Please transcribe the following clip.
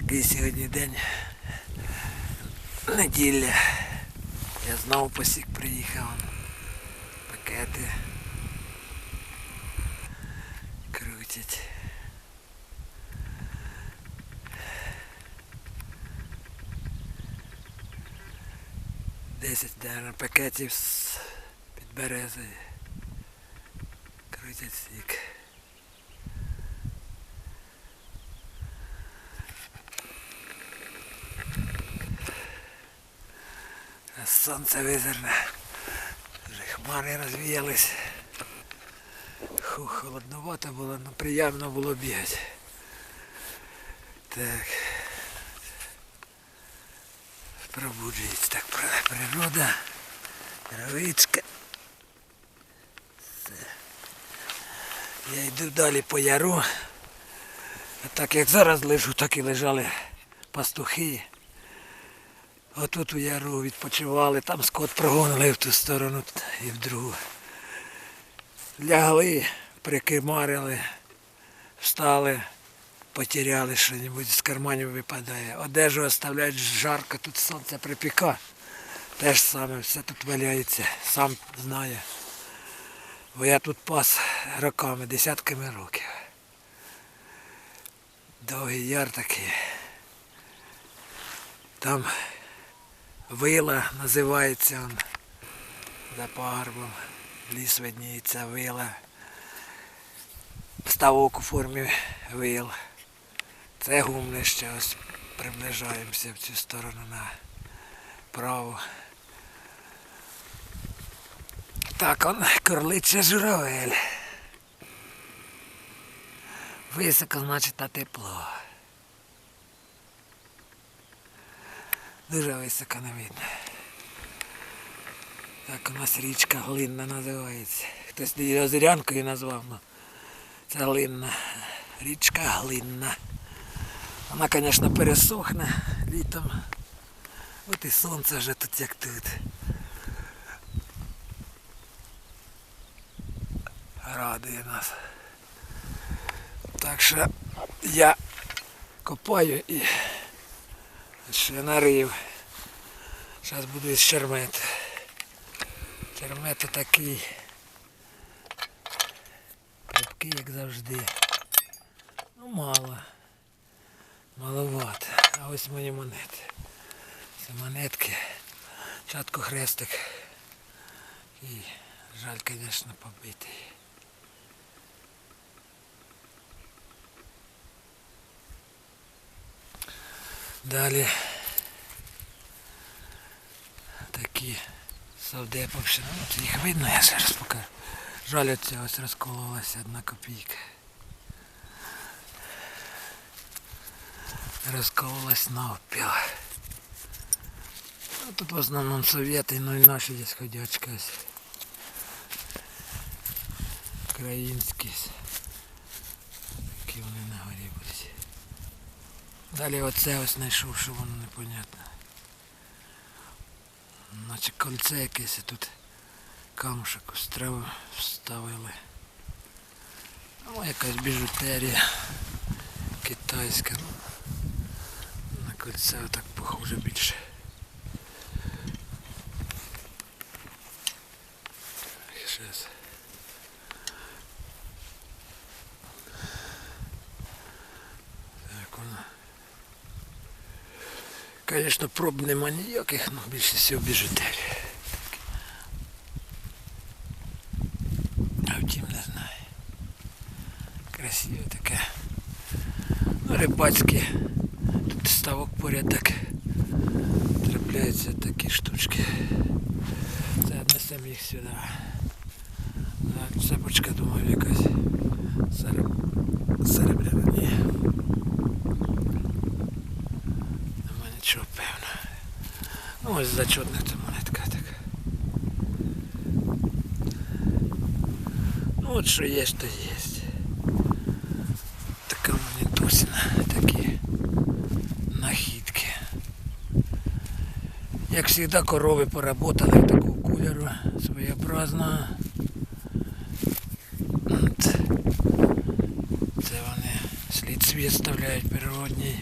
Такий сьогодні день. Неділя. Я знову посік приїхав. Пакети. Крутять. Десять наверно, пакетів з під березою. Крутять сік. Сонце визирне. Вже хмари розвіялись. Холодновато було, але приємно було бігати. Так. Пробуджується так природа. Травичка. Я йду далі по яру. А так як зараз лежу, так і лежали пастухи. Отут у яру відпочивали, там скот прогонили в ту сторону і в другу. Лягли, прикимарили, встали, потеряли що-небудь з карманів випадає. Одежу оставляють жарко, тут сонце припіка. Те ж саме, все тут валяється, сам знає. Бо я тут пас роками, десятками років. Довгий яр такий. Там вила називається он, за пагорбом. Ліс видніється, вила. Ставок у формі вил. Це гумнище, ось приближаємося в цю сторону на право. Так, он корличе журавель. Високо, значить, на тепло. Дуже високо. Так у нас річка Глинна називається. Хтось її озерянкою назвав, ну це Глинна. Річка Глинна. Вона, звісно, пересохне літом. От і сонце вже тут як тут. Радує нас. Так що я копаю і ще нарив. Зараз буду із чермети. Чермет такий. Крепкий, як завжди. Ну мало. Маловато. А ось мої монети. Це монетки. Чатку хрестик. І жаль, звісно, побитий. Далі такі совдеповщини. От їх видно, я зараз покажу. Жаль, оця ось розкололася одна копійка. Розкололась навпіл. Ну, тут в основному совєти, ну і наші десь ходячка ось. Українські. Такі вони на горі будуть. Далі оце ось знайшов, що воно непонятне. Наче кольце якесь, тут камушок у треба вставили. О, якась біжутерія китайська. Ну, на кольце так похоже більше. Щас. Так воно. Звісно, проб нема ніяких, але більше всього біжутерія. А втім не знаю. Красиве таке. Ну, рибацьке. Тут ставок поряд так. Трапляються такі штучки. Це віднесемо їх сюди. Цепочка, думаю, якась сереб... серебряна. Ні. Нема нічого певно. Ну, ось зачетних це монетка така. Ну от що є, то є. Така монетусина, такі нахідки. Як завжди, корови поработали такого кольору своєобразного. От. Це вони слід свій оставляють природній.